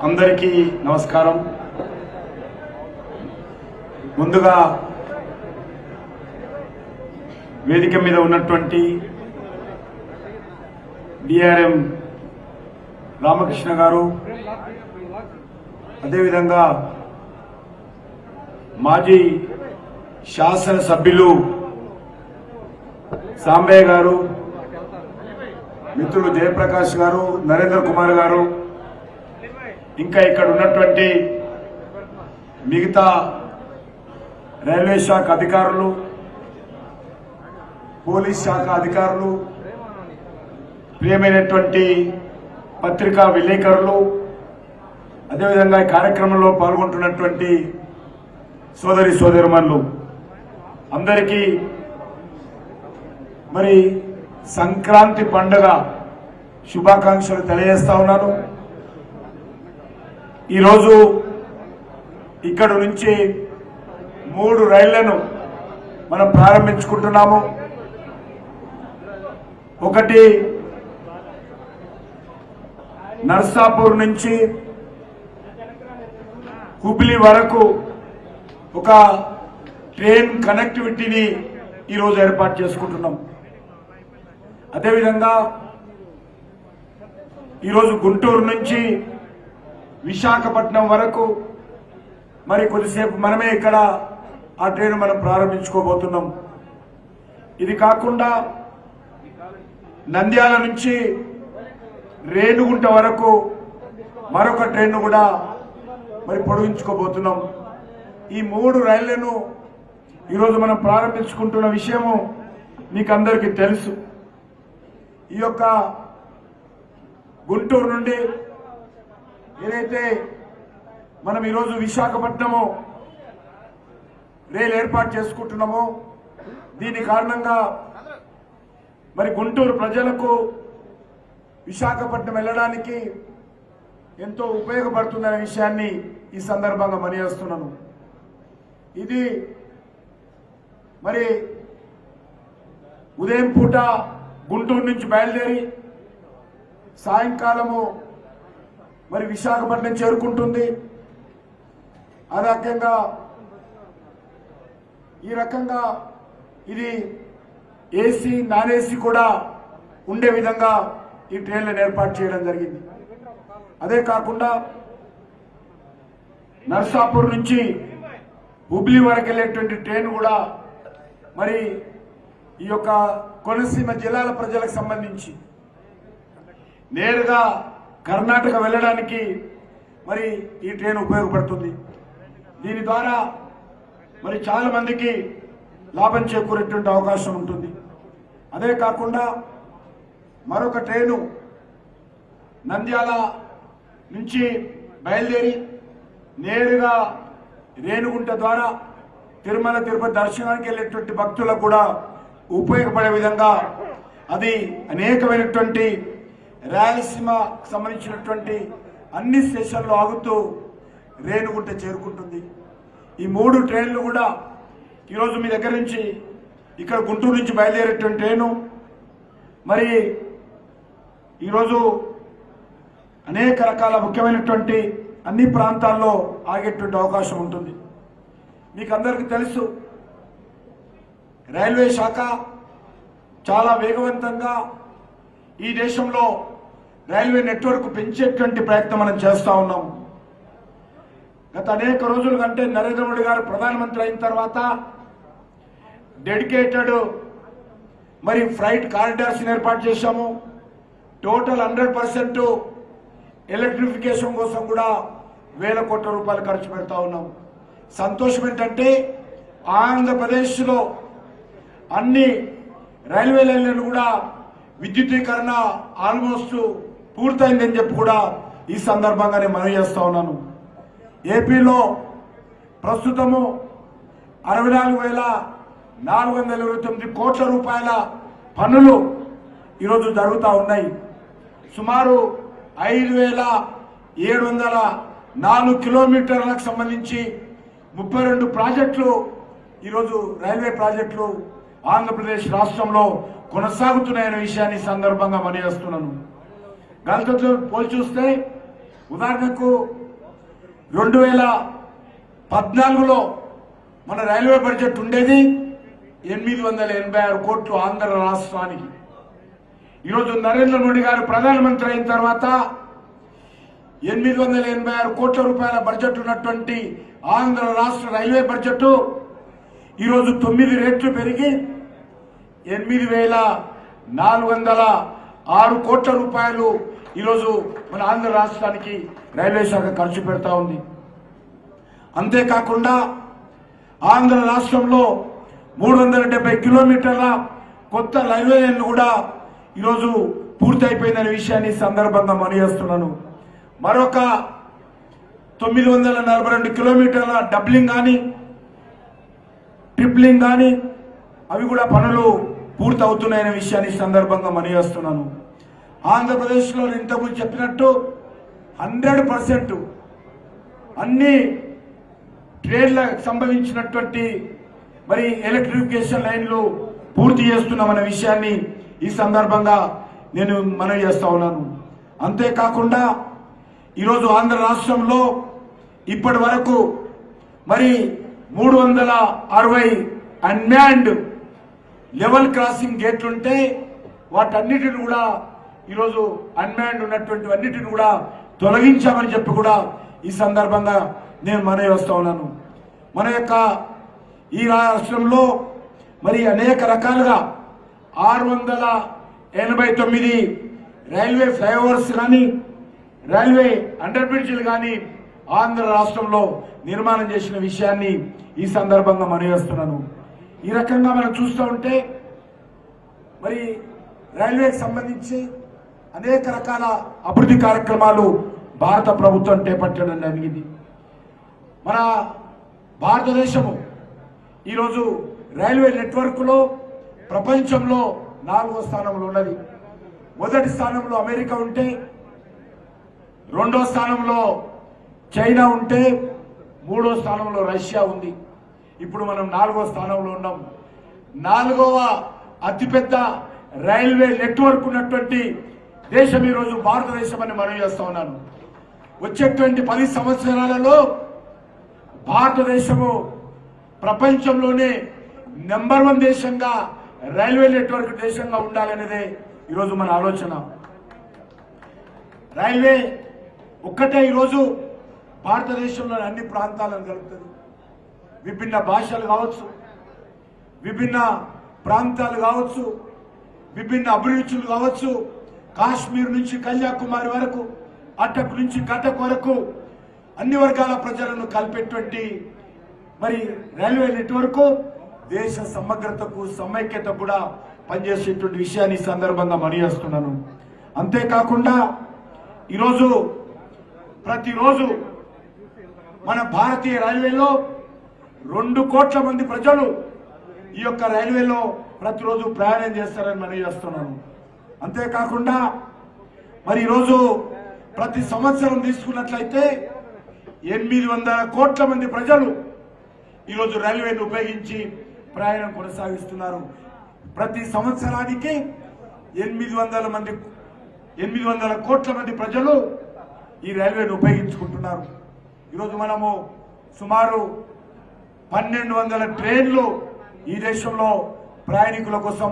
అందరికీ నమస్కారం. ముందుగా వేదిక మీద ఉన్నటువంటి డిఆర్ఎం రామకృష్ణ గారు అదేవిధంగా మాజీ శాసనసభ్యులు సాంబయ్య గారు మిత్రులు జయప్రకాష్ గారు నరేంద్ర కుమార్ గారు ఇంకా ఇక్కడ ఉన్నటువంటి మిగతా రైల్వే శాఖ అధికారులు పోలీస్ శాఖ అధికారులు ప్రియమైనటువంటి పత్రికా విలేకరులు అదేవిధంగా ఈ కార్యక్రమంలో పాల్గొంటున్నటువంటి సోదరి సోదరిమన్లు అందరికీ మరి సంక్రాంతి పండుగ శుభాకాంక్షలు తెలియజేస్తా ఉన్నాను. ఈరోజు ఇక్కడ నుంచి మూడు రైళ్ళను మనం ప్రారంభించుకుంటున్నాము. ఒకటి నర్సాపూర్ నుంచి హుబ్లీ వరకు ఒక ట్రైన్ కనెక్టివిటీని ఈరోజు ఏర్పాటు చేసుకుంటున్నాం. అదేవిధంగా ఈరోజు గుంటూరు నుంచి విశాఖపట్నం వరకు మరి కొద్దిసేపు మనమే ఇక్కడ ఆ ట్రైన్ మనం ప్రారంభించుకోబోతున్నాం. ఇది కాకుండా నంద్యాల నుంచి రేణుగుంట వరకు మరొక ట్రైన్ కూడా మరి పొడిగించుకోబోతున్నాం. ఈ మూడు రైళ్ళను ఈరోజు మనం ప్రారంభించుకుంటున్న విషయము మీకు అందరికీ తెలుసు. ఈ యొక్క గుంటూరు నుండి ఏదైతే మనం ఈరోజు విశాఖపట్నము రైలు ఏర్పాటు చేసుకుంటున్నామో దీని కారణంగా మరి గుంటూరు ప్రజలకు విశాఖపట్నం వెళ్ళడానికి ఎంతో ఉపయోగపడుతుందనే విషయాన్ని ఈ సందర్భంగా మనియేస్తున్నాను ఇది మరి ఉదయం పూట గుంటూరు నుంచి బయలుదేరి సాయంకాలము మరి విశాఖపట్నం చేరుకుంటుంది. ఆ రకంగా ఈ రకంగా ఇది ఏసీ నాన్ ఏసీ కూడా ఉండే విధంగా ఈ ట్రైన్లను ఏర్పాటు చేయడం జరిగింది. అదే కాకుండా నర్సాపూర్ నుంచి హుబ్లీ వరకు వెళ్ళేటువంటి ట్రైన్ కూడా మరి ఈ యొక్క కోనసీమ జిల్లాల ప్రజలకు సంబంధించి నేరుగా కర్ణాటక వెళ్ళడానికి మరి ఈ ట్రైన్ ఉపయోగపడుతుంది. దీని ద్వారా మరి చాలా మందికి లాభం చేకూరేటువంటి అవకాశం ఉంటుంది. అదే కాకుండా మరొక ట్రైను నంద్యాల నుంచి బయలుదేరి నేరుగా రేణుగుంట ద్వారా తిరుమల తిరుపతి దర్శనానికి వెళ్ళేటువంటి భక్తులకు కూడా ఉపయోగపడే విధంగా అది అనేకమైనటువంటి రాయలసీమ సంబంధించినటువంటి అన్ని స్టేషన్లు ఆగుతూ రేణుగుంట చేరుకుంటుంది. ఈ మూడు ట్రైన్లు కూడా ఈరోజు మీ దగ్గర నుంచి ఇక్కడ గుంటూరు నుంచి బయలుదేరేటువంటి ట్రైను. మరి ఈరోజు అనేక రకాల ముఖ్యమైనటువంటి అన్ని ప్రాంతాల్లో ఆగేటువంటి అవకాశం ఉంటుంది. మీకు అందరికీ తెలుసు రైల్వే శాఖ చాలా వేగవంతంగా ఈ దేశంలో రైల్వే నెట్వర్క్ పెంచేటువంటి ప్రయత్నం మనం చేస్తా ఉన్నాం. గత అనేక రోజుల కంటే నరేంద్ర మోడీ గారు ప్రధానమంత్రి అయిన తర్వాత డెడికేటెడ్ మరి ఫ్రైట్ కారిడార్స్ ఏర్పాటు చేశాము. టోటల్ హండ్రెడ్ పర్సెంట్ ఎలక్ట్రిఫికేషన్ కోసం కూడా వేల కోట్ల రూపాయలు ఖర్చు పెడతా ఉన్నాం. సంతోషం ఏంటంటే ఆంధ్రప్రదేశ్లో అన్ని రైల్వే లైన్లను కూడా విద్యుదీకరణ ఆల్మోస్ట్ పూర్తయిందని చెప్పి కూడా ఈ సందర్భంగా నేను మనవి చేస్తా ఉన్నాను. ఏపీలో ప్రస్తుతము అరవై నాలుగు వేల నాలుగు వందల ఇరవై తొమ్మిది కోట్ల రూపాయల పనులు ఈరోజు జరుగుతూ ఉన్నాయి. సుమారు ఐదు వేల ఏడు వందల నాలుగు కిలోమీటర్లకు సంబంధించి ముప్పై రెండు ప్రాజెక్టులు ఈరోజు రైల్వే ప్రాజెక్టులు ఆంధ్రప్రదేశ్ రాష్ట్రంలో కొనసాగుతున్నాయనే విషయాన్ని సందర్భంగా మనయేస్తున్నాను గతంతో పోల్చి చూస్తే ఉదాహరణకు రెండు వేల పద్నాలుగులో మన రైల్వే బడ్జెట్ ఉండేది ఎనిమిది వందల ఎనభై ఆరు కోట్లు ఆంధ్ర రాష్ట్రానికి. ఈరోజు నరేంద్ర మోడీ గారు ప్రధానమంత్రి అయిన తర్వాత ఎనిమిది వందల ఎనభై ఆరు కోట్ల రూపాయల బడ్జెట్ ఉన్నటువంటి ఆంధ్ర రాష్ట్ర రైల్వే బడ్జెట్ ఈరోజు తొమ్మిది రేట్లు పెరిగి ఎనిమిది వేల నాలుగు వందల ఆరు కోట్ల రూపాయలు ఈరోజు మన ఆంధ్ర రాష్ట్రానికి రైల్వే శాఖ ఖర్చు పెడతా ఉంది. అంతేకాకుండా ఆంధ్ర రాష్ట్రంలో మూడు వందల డెబ్బై కిలోమీటర్ల కొత్త రైల్వే లైన్లు కూడా ఈరోజు పూర్తయిపోయిందనే విషయాన్ని సందర్భంగా మనయేస్తున్నాను మరొక తొమ్మిది వందల నలభై రెండు కిలోమీటర్ల డబ్లింగ్ కానీ ట్రిప్లింగ్ కానీ అవి కూడా పనులు పూర్తవుతున్నాయనే విషయాన్ని ఈ సందర్భంగా మనయేస్తున్నాను ఆంధ్రప్రదేశ్లో ఇంతకుముందు చెప్పినట్టు హండ్రెడ్ పర్సెంట్ అన్ని ట్రేడ్లకు సంభవించినటువంటి మరి ఎలక్ట్రిఫికేషన్ లైన్లు పూర్తి చేస్తున్నామనే విషయాన్ని ఈ సందర్భంగా నేను మనవి చేస్తా ఉన్నాను. అంతేకాకుండా ఈరోజు ఆంధ్ర రాష్ట్రంలో ఇప్పటి వరకు మరి మూడు వందల అరవై అన్మ్యాండ్ లెవెల్ క్రాసింగ్ గేట్లుంటే వాటన్నిటిని కూడా ఈరోజు అన్మ్యాన్డ్ ఉన్నటువంటి అన్నిటిని కూడా తొలగించామని చెప్పి కూడా ఈ సందర్భంగా నేను మనవి వస్తా ఉన్నాను. మన యొక్క ఈ రాష్ట్రంలో మరి అనేక రకాలుగా ఆరు వందల ఎనభై తొమ్మిది రైల్వే ఫ్లైఓవర్స్ కానీ రైల్వే అండర్ బ్రిడ్జ్లు కానీ ఆంధ్ర రాష్ట్రంలో నిర్మాణం చేసిన విషయాన్ని ఈ సందర్భంగా మనవేస్తున్నాను ఈ రకంగా మనం చూస్తూ ఉంటే మరి రైల్వేకి సంబంధించి అనేక రకాల అభివృద్ధి కార్యక్రమాలు భారత ప్రభుత్వం చేపట్టడం జరిగింది. మన భారతదేశము ఈరోజు రైల్వే నెట్వర్క్లో ప్రపంచంలో నాలుగో స్థానంలో ఉన్నది. మొదటి స్థానంలో అమెరికా ఉంటే రెండో స్థానంలో చైనా ఉంటే మూడో స్థానంలో రష్యా ఉంది. ఇప్పుడు మనం నాలుగో స్థానంలో ఉన్నాం. నాలుగవ అతిపెద్ద రైల్వే నెట్వర్క్ ఉన్నటువంటి దేశం ఈరోజు భారతదేశం అని మనం చేస్తా ఉన్నాను. వచ్చేటువంటి పది సంవత్సరాలలో భారతదేశము ప్రపంచంలోనే నెంబర్ వన్ దేశంగా రైల్వే నెట్వర్క్ దేశంగా ఉండాలనేదే ఈరోజు మన ఆలోచన. రైల్వే ఒక్కటే ఈరోజు భారతదేశంలోని అన్ని ప్రాంతాలను కలుపుతుంది. విభిన్న భాషలు కావచ్చు విభిన్న ప్రాంతాలు కావచ్చు విభిన్న అభిరుచులు కావచ్చు కాశ్మీర్ నుంచి కన్యాకుమారి వరకు అటక్ నుంచి కటక్ వరకు అన్ని వర్గాల ప్రజలను కలిపేటువంటి మరి రైల్వే నెట్వర్క్ దేశ సమగ్రతకు సమైక్యత కూడా పనిచేసేటువంటి విషయాన్ని ఈ సందర్భంగా మనియేస్తున్నాను అంతేకాకుండా ఈరోజు ప్రతిరోజు మన భారతీయ రైల్వేలో రెండు కోట్ల మంది ప్రజలు ఈ యొక్క రైల్వేలో ప్రతిరోజు ప్రయాణం చేస్తారని మనం చేస్తున్నాను అంతేకాకుండా మరి ఈరోజు ప్రతి సంవత్సరం తీసుకున్నట్లయితే ఎనిమిది వందల కోట్ల మంది ప్రజలు ఈరోజు రైల్వేని ఉపయోగించి ప్రయాణం కొనసాగిస్తున్నారు. ప్రతి సంవత్సరానికి ఎనిమిది వందల మంది ఎనిమిది వందల కోట్ల మంది ప్రజలు ఈ రైల్వేని ఉపయోగించుకుంటున్నారు. ఈరోజు మనము సుమారు పన్నెండు వందల ట్రైన్లు ఈ దేశంలో ప్రయాణికుల కోసం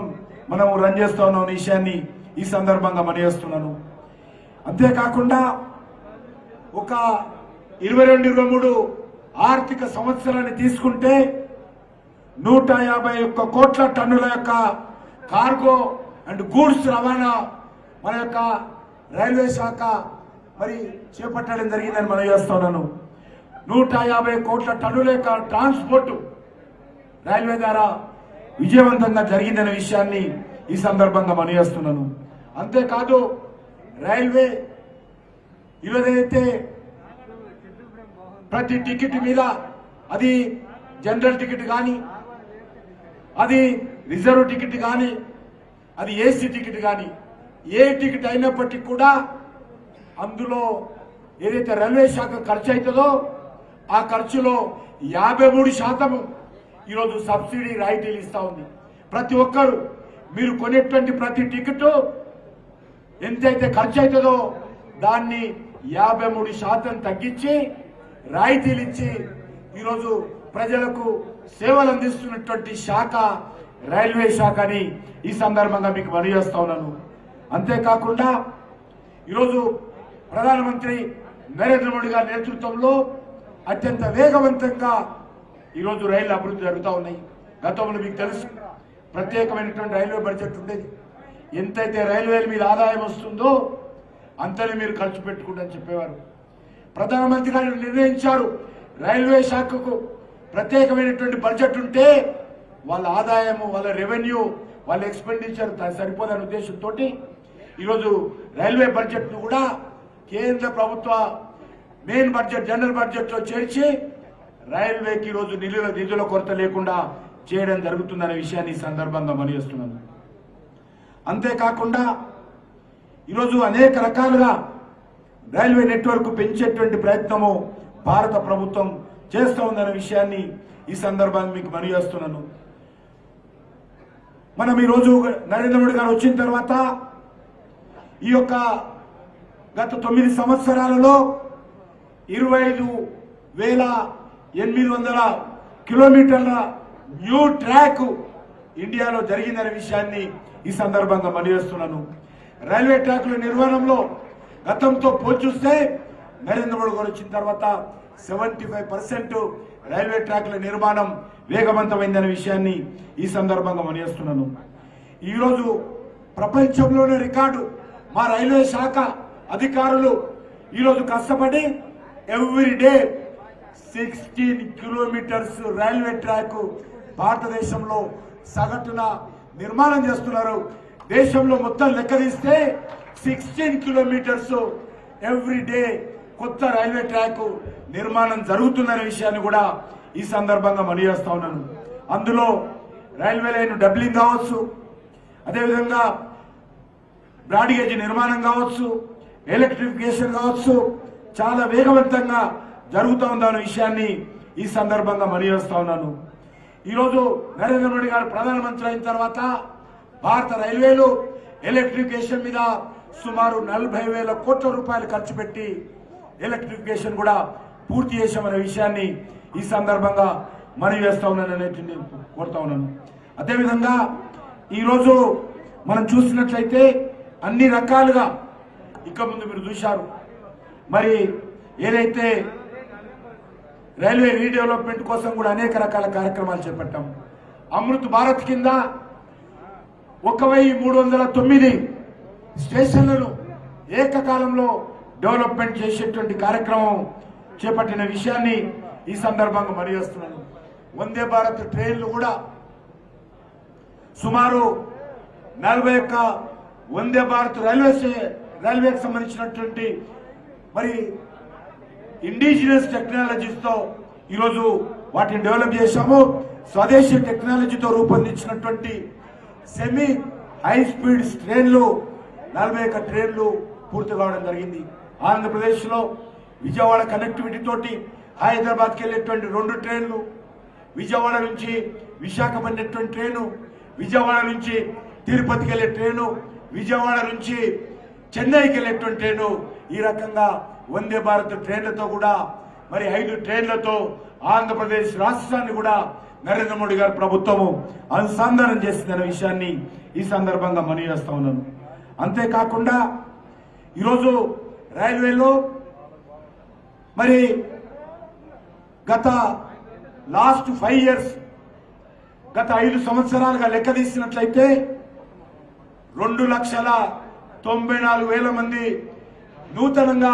మనము రన్ చేస్తా ఉన్నాం విషయాన్ని ఈ సందర్భంగా మనయేస్తున్నాను అంతేకాకుండా ఒక ఇరవై రెండు ఇరవై మూడు ఆర్థిక సంవత్సరాన్ని తీసుకుంటే నూట యాభై ఒక్క కోట్ల టన్నుల యొక్క కార్గో అండ్ గూడ్స్ రవాణా మన యొక్క రైల్వే శాఖ మరి చేపట్టడం జరిగిందని మనం చేస్తున్నాను నూట యాభై కోట్ల టన్నుల యొక్క ట్రాన్స్పోర్ట్ రైల్వే ద్వారా విజయవంతంగా జరిగిందనే విషయాన్ని ఈ సందర్భంగా మనయేస్తున్నాను అంతేకాదు రైల్వే ఈరోజైతే ప్రతి టికెట్ మీద అది జనరల్ టికెట్ కానీ అది రిజర్వ్ టికెట్ కానీ అది ఏసీ టికెట్ కానీ ఏ టికెట్ అయినప్పటికీ కూడా అందులో ఏదైతే రైల్వే శాఖ ఖర్చు అవుతుందో ఆ ఖర్చులో యాభై మూడు శాతము ఈరోజు సబ్సిడీ రాయితీలు ఇస్తా ఉంది. ప్రతి ఒక్కరు మీరు కొనేటువంటి ప్రతి టికెట్ ఎంతైతే ఖర్చు అవుతుందో దాన్ని యాభై మూడు శాతం తగ్గించి రాయితీలు ఇచ్చి ఈరోజు ప్రజలకు సేవలు అందిస్తున్నటువంటి శాఖ రైల్వే శాఖ అని ఈ సందర్భంగా మీకు మనవి చేస్తా ఉన్నాను. అంతేకాకుండా ఈరోజు ప్రధానమంత్రి నరేంద్ర మోడీ గారి నేతృత్వంలో అత్యంత వేగవంతంగా ఈరోజు రైళ్ళు అభివృద్ధి జరుగుతూ ఉన్నాయి. గతంలో మీకు తెలుసు ప్రత్యేకమైనటువంటి రైల్వే బడ్జెట్ ఉండేది. ఎంతైతే రైల్వేల మీద ఆదాయం వస్తుందో అంతనే మీరు ఖర్చు పెట్టుకుంటని చెప్పేవారు. ప్రధానమంత్రి గారు నిర్ణయించారు రైల్వే శాఖకు ప్రత్యేకమైనటువంటి బడ్జెట్ ఉంటే వాళ్ళ ఆదాయము వాళ్ళ రెవెన్యూ వాళ్ళ ఎక్స్పెండిచర్ సరిపోదనే ఉద్దేశంతో ఈరోజు రైల్వే బడ్జెట్ను కూడా కేంద్ర ప్రభుత్వ మెయిన్ బడ్జెట్ జనరల్ బడ్జెట్లో చేర్చి రైల్వేకి ఈరోజు నిధుల నిధుల కొరత లేకుండా చేయడం జరుగుతుందనే విషయాన్ని ఈ సందర్భంగా మనిస్తున్నాను అంతేకాకుండా ఈరోజు అనేక రకాలుగా రైల్వే నెట్వర్క్ పెంచేటువంటి ప్రయత్నము భారత ప్రభుత్వం చేస్తూ ఉందనే విషయాన్ని ఈ సందర్భంగా మీకు మనిస్తున్నాను మనం ఈరోజు నరేంద్ర మోడీ గారు వచ్చిన తర్వాత ఈ యొక్క గత తొమ్మిది సంవత్సరాలలో ఇరవై ఐదు వేల ఎనిమిది వందల కిలోమీటర్ల న్యూ ట్రాక్ ఇండియాలో జరిగిందనే విషయాన్ని ఈ సందర్భంగా మనివేస్తున్నాను రైల్వే ట్రాకుల నిర్వహణలో గతంతో పోల్చూస్తే నరేంద్ర మోడీ గారు వచ్చిన తర్వాత సెవెంటీ ఫైవ్ పర్సెంట్ రైల్వే ట్రాక్ల నిర్మాణం వేగవంతమైందనే విషయాన్ని ఈ సందర్భంగా మనివేస్తున్నాను ఈరోజు ప్రపంచంలోనే రికార్డు మా రైల్వే శాఖ అధికారులు ఈరోజు కష్టపడి every day sixteen kilometres railway track భారతదేశంలో సగటున నిర్మాణం చేస్తున్నారు. దేశంలో మొత్తం లెక్క తీస్తే సిక్స్టీన్ కిలోమీటర్స్ ఎవ్రీ డే కొత్త రైల్వే ట్రాక్ నిర్మాణం జరుగుతుందనే విషయాన్ని కూడా ఈ సందర్భంగా మనయేస్తా ఉన్నాను. అందులో రైల్వే లైన్ డబ్లింగ్ కావచ్చు. అదేవిధంగా బ్రాడ్గేజ్ నిర్మాణం కావచ్చు. ఎలక్ట్రిఫికేషన్ కావచ్చు. చాలా వేగవంతంగా జరుగుతూ ఉందన్న విషయాన్ని ఈ సందర్భంగా మనయేస్తా ఉన్నాను. ఈరోజు నరేంద్ర మోడీ గారు ప్రధానమంత్రి అయిన తర్వాత భారత రైల్వేలు ఎలక్ట్రిఫికేషన్ మీద సుమారు నలభై వేల కోట్ల రూపాయలు ఖర్చు పెట్టి ఎలక్ట్రిఫికేషన్ కూడా పూర్తి చేశామనే విషయాన్ని ఈ సందర్భంగా మనవి చేస్తా ఉన్నాను అనేది కోరుతా ఉన్నాను. అదేవిధంగా ఈరోజు మనం చూసినట్లయితే అన్ని రకాలుగా ఇక ముందు మీరు చూశారు. మరి ఏదైతే రైల్వే రీడెవలప్మెంట్ కోసం కూడా అనేక రకాల కార్యక్రమాలు చేపట్టాం. అమృత్ భారత్ కింద ఒక వెయ్యి మూడు వందల తొమ్మిది స్టేషన్లను ఏకకాలంలో డెవలప్మెంట్ చేసేటువంటి కార్యక్రమం చేపట్టిన విషయాన్ని ఈ సందర్భంగా మనవేస్తున్నాను వందే భారత్ ట్రైన్లు కూడా సుమారు నలభై ఒక్క వందే భారత్ రైల్వే స్టే- రైల్వేకి సంబంధించినటువంటి మరి ఇండిజినస్ టెక్నాలజీస్తో ఈరోజు వాటిని డెవలప్ చేశాము. స్వదేశీ టెక్నాలజీతో రూపొందించినటువంటి సెమీ హై స్పీడ్ ట్రైన్లు నలభై ఒక్క ట్రైన్లు పూర్తి కావడం జరిగింది. ఆంధ్రప్రదేశ్లో విజయవాడ కనెక్టివిటీ తోటి హైదరాబాద్కి వెళ్ళేటువంటి రెండు ట్రైన్లు విజయవాడ నుంచి విశాఖపట్నటువంటి ట్రైను విజయవాడ నుంచి తిరుపతికి వెళ్ళే ట్రైను విజయవాడ నుంచి చెన్నైకి వెళ్ళేటువంటి ట్రైను ఈ రకంగా వందే భారత్ ట్రైన్లతో కూడా మరి ఐదు ట్రైన్లతో ఆంధ్రప్రదేశ్ రాష్ట్రాన్ని కూడా నరేంద్ర మోడీ గారి ప్రభుత్వము అనుసంధానం చేసిందనే విషయాన్ని ఈ సందర్భంగా మనవి చేస్తా ఉన్నాను. అంతేకాకుండా ఈరోజు రైల్వేలో మరి గత లాస్ట్ ఫైవ్ ఇయర్స్ గత ఐదు సంవత్సరాలుగా లెక్క తీసినట్లయితే రెండు లక్షల తొంభై నాలుగు వేల మంది నూతనంగా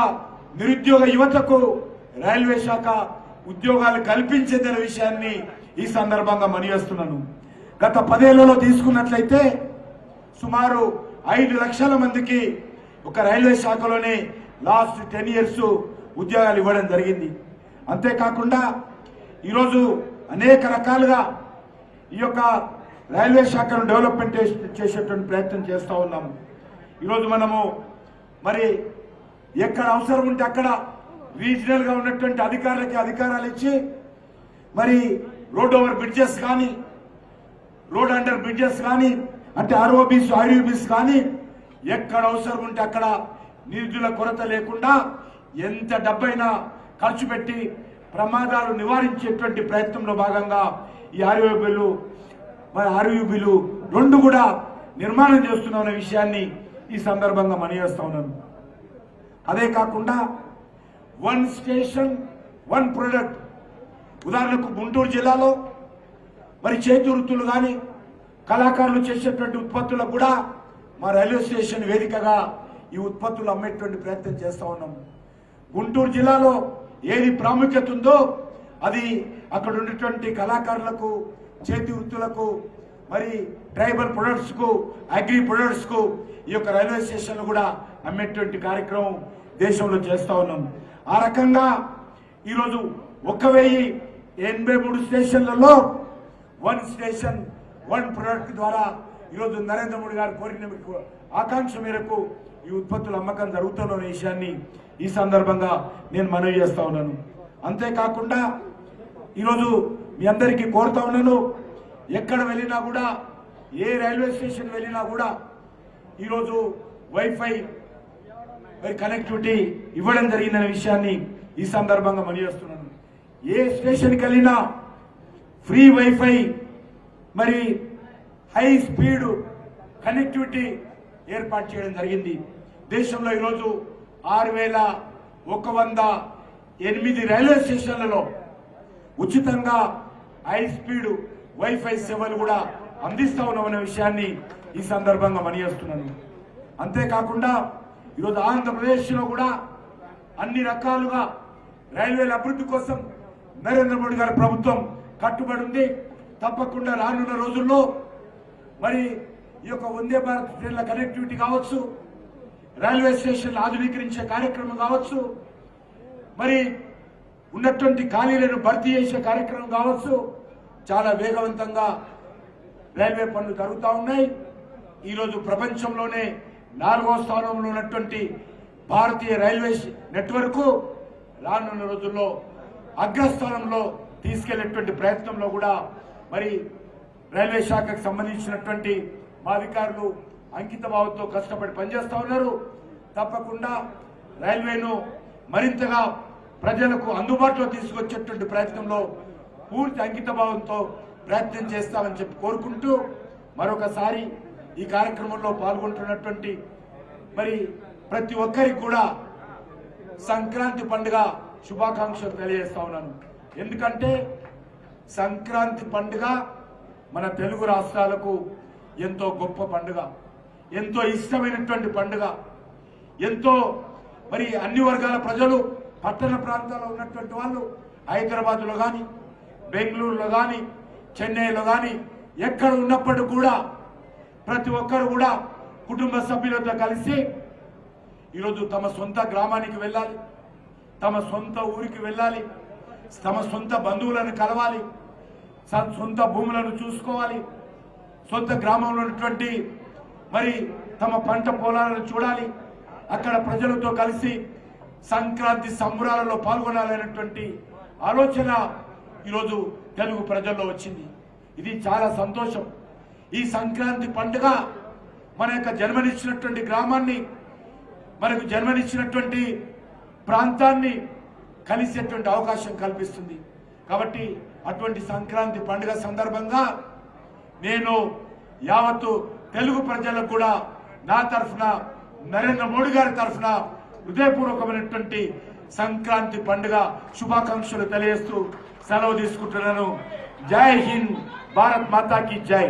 నిరుద్యోగ యువతకు రైల్వే శాఖ ఉద్యోగాలు కల్పించేదనే విషయాన్ని ఈ సందర్భంగా మనివేస్తున్నాను గత పదేళ్ళలో తీసుకున్నట్లయితే సుమారు ఐదు లక్షల మందికి ఒక రైల్వే శాఖలోనే లాస్ట్ టెన్ ఇయర్స్ ఉద్యోగాలు ఇవ్వడం జరిగింది. అంతేకాకుండా ఈరోజు అనేక రకాలుగా ఈ యొక్క రైల్వే శాఖను డెవలప్మెంట్ చేసేటువంటి ప్రయత్నం చేస్తూ ఉన్నాము. ఈరోజు మనము మరి ఎక్కడ అవసరం ఉంటే అక్కడ రీజనల్గా ఉన్నటువంటి అధికారులకి అధికారాలు ఇచ్చి మరి రోడ్ ఓవర్ బ్రిడ్జెస్ కానీ రోడ్ అండర్ బ్రిడ్జెస్ కానీ అంటే ఆర్ఓబీస్ ఆర్యూబీస్ కానీ ఎక్కడ అవసరం ఉంటే అక్కడ నిధుల కొరత లేకుండా ఎంత డబ్బైనా ఖర్చు పెట్టి ప్రమాదాలు నివారించేటువంటి ప్రయత్నంలో భాగంగా ఈ ఆర్యూబీలు మరి ఆర్యూబీలు రెండు కూడా నిర్మాణం చేస్తున్న విషయాన్ని ఈ సందర్భంగా మనయేస్తా ఉన్నాను. అదే కాకుండా వన్ స్టేషన్ వన్ ప్రొడక్ట్ ఉదాహరణకు గుంటూరు జిల్లాలో మరి చేతి వృత్తులు కానీ కళాకారులు చేసేటువంటి ఉత్పత్తులకు కూడా మా రైల్వే స్టేషన్ వేదికగా ఈ ఉత్పత్తులు అమ్మేటువంటి ప్రయత్నం చేస్తా ఉన్నాం. గుంటూరు జిల్లాలో ఏది ప్రాముఖ్యత ఉందో అది అక్కడ ఉన్నటువంటి కళాకారులకు చేతి వృత్తులకు మరి ట్రైబల్ ప్రొడక్ట్స్కు అగ్రి ప్రొడక్ట్స్కు ఈ యొక్క రైల్వే స్టేషన్లు కూడా అమ్మేటువంటి కార్యక్రమం దేశంలో చేస్తా ఉన్నాం. ఆ రకంగా ఈరోజు ఒక వెయ్యి ఎనభై మూడు స్టేషన్లలో వన్ స్టేషన్ వన్ ప్రొడక్ట్ ద్వారా ఈరోజు నరేంద్ర మోడీ గారు కోరిన మీకు ఆకాంక్ష మేరకు ఈ ఉత్పత్తుల అమ్మకం జరుగుతున్న విషయాన్ని ఈ సందర్భంగా నేను మనవి చేస్తా ఉన్నాను. అంతేకాకుండా ఈరోజు మీ అందరికీ కోరుతా ఉన్నాను ఎక్కడ వెళ్ళినా కూడా ఏ రైల్వే స్టేషన్ వెళ్ళినా కూడా ఈరోజు వైఫై మరి కనెక్టివిటీ ఇవ్వడం జరిగిందనే విషయాన్ని ఈ సందర్భంగా మనిచేస్తున్నాను ఏ స్టేషన్కి వెళ్ళినా ఫ్రీ వైఫై మరి హై స్పీడ్ కనెక్టివిటీ ఏర్పాటు చేయడం జరిగింది. దేశంలో ఈరోజు ఆరు వేల ఒక వంద ఎనిమిది రైల్వే స్టేషన్లలో ఉచితంగా హై స్పీడ్ వైఫై సేవలు కూడా అందిస్తా ఉన్నామనే విషయాన్ని ఈ సందర్భంగా మనిచేస్తున్నాను అంతేకాకుండా ఈరోజు ఆంధ్రప్రదేశ్లో కూడా అన్ని రకాలుగా రైల్వేల అభివృద్ధి కోసం నరేంద్ర మోడీ గారి ప్రభుత్వం కట్టుబడి ఉంది. తప్పకుండా రానున్న రోజుల్లో మరి ఈ యొక్క వందే భారత్ ట్రైన్ల కనెక్టివిటీ కావచ్చు రైల్వే స్టేషన్లు ఆధునీకరించే కార్యక్రమం కావచ్చు మరి ఉన్నటువంటి ఖాళీలను భర్తీ చేసే కార్యక్రమం కావచ్చు చాలా వేగవంతంగా రైల్వే పనులు జరుగుతూ ఉన్నాయి. ఈరోజు ప్రపంచంలోనే నాలుగో స్థానంలో ఉన్నటువంటి భారతీయ రైల్వే నెట్వర్క్ రానున్న రోజుల్లో అగ్రస్థానంలో తీసుకెళ్ళేటువంటి ప్రయత్నంలో కూడా మరి రైల్వే శాఖకు సంబంధించినటువంటి మా అధికారులు అంకిత భావంతో కష్టపడి పనిచేస్తా ఉన్నారు. తప్పకుండా రైల్వేను మరింతగా ప్రజలకు అందుబాటులో తీసుకొచ్చేటువంటి ప్రయత్నంలో పూర్తి అంకితభావంతో ప్రయత్నం చేస్తామని చెప్పి కోరుకుంటూ మరొకసారి ఈ కార్యక్రమంలో పాల్గొంటున్నటువంటి మరి ప్రతి ఒక్కరికి కూడా సంక్రాంతి పండుగ శుభాకాంక్షలు తెలియజేస్తా ఉన్నాను. ఎందుకంటే సంక్రాంతి పండుగ మన తెలుగు రాష్ట్రాలకు ఎంతో గొప్ప పండుగ ఎంతో ఇష్టమైనటువంటి పండుగ ఎంతో మరి అన్ని వర్గాల ప్రజలు పట్టణ ప్రాంతాల్లో ఉన్నటువంటి వాళ్ళు హైదరాబాద్లో కానీ బెంగళూరులో కానీ చెన్నైలో కానీ ఎక్కడ ఉన్నప్పటికీ కూడా ప్రతి ఒక్కరు కూడా కుటుంబ సభ్యులతో కలిసి ఈరోజు తమ సొంత గ్రామానికి వెళ్ళాలి. తమ సొంత ఊరికి వెళ్ళాలి. తమ సొంత బంధువులను కలవాలి. సొంత భూములను చూసుకోవాలి. సొంత గ్రామంలో ఉన్నటువంటి మరి తమ పంట పొలాలను చూడాలి. అక్కడ ప్రజలతో కలిసి సంక్రాంతి సంబరాలలో పాల్గొనాలనేటువంటి ఆలోచన ఈరోజు తెలుగు ప్రజల్లో వచ్చింది. ఇది చాలా సంతోషం. ఈ సంక్రాంతి పండుగ మన యొక్క జన్మనిచ్చినటువంటి గ్రామాన్ని మనకు జన్మనిచ్చినటువంటి ప్రాంతాన్ని కలిసేటువంటి అవకాశం కల్పిస్తుంది. కాబట్టి అటువంటి సంక్రాంతి పండుగ సందర్భంగా నేను యావత్తు తెలుగు ప్రజలకు కూడా నా తరఫున నరేంద్ర మోడీ గారి తరఫున హృదయపూర్వకమైనటువంటి సంక్రాంతి పండుగ శుభాకాంక్షలు తెలియజేస్తూ సెలవు తీసుకుంటున్నాను. జై హింద్ భారత్ మాతాకి జై.